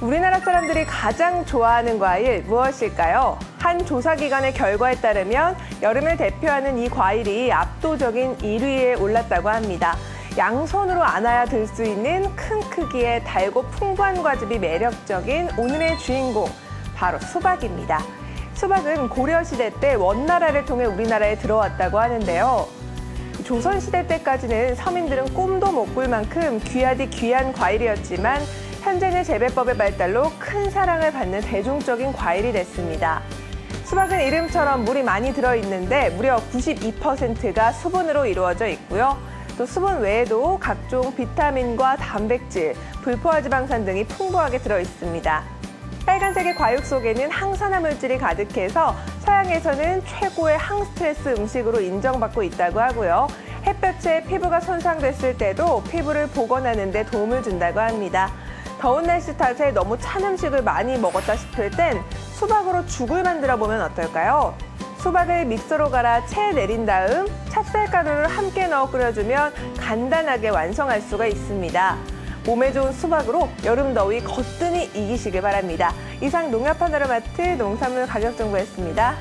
우리나라 사람들이 가장 좋아하는 과일 무엇일까요? 한 조사 기관의 결과에 따르면 여름을 대표하는 이 과일이 압도적인 1위에 올랐다고 합니다. 양손으로 안아야 들 수 있는 큰 크기의 달고 풍부한 과즙이 매력적인 오늘의 주인공, 바로 수박입니다. 수박은 고려시대 때 원나라를 통해 우리나라에 들어왔다고 하는데요. 조선시대 때까지는 서민들은 꿈도 못 꿀 만큼 귀하디 귀한 과일이었지만 현재는 재배법의 발달로 큰 사랑을 받는 대중적인 과일이 됐습니다. 수박은 이름처럼 물이 많이 들어있는데 무려 92%가 수분으로 이루어져 있고요. 또 수분 외에도 각종 비타민과 단백질, 불포화 지방산 등이 풍부하게 들어있습니다. 빨간색의 과육 속에는 항산화 물질이 가득해서 서양에서는 최고의 항스트레스 음식으로 인정받고 있다고 하고요. 햇볕에 피부가 손상됐을 때도 피부를 복원하는 데 도움을 준다고 합니다. 더운 날씨 탓에 너무 찬 음식을 많이 먹었다 싶을 땐 수박으로 죽을 만들어 보면 어떨까요? 수박을 믹서로 갈아 채 내린 다음 찹쌀가루를 함께 넣어 끓여주면 간단하게 완성할 수가 있습니다. 몸에 좋은 수박으로 여름 더위 거뜬히 이기시길 바랍니다. 이상 농협 하나로마트 농산물 가격 정보였습니다.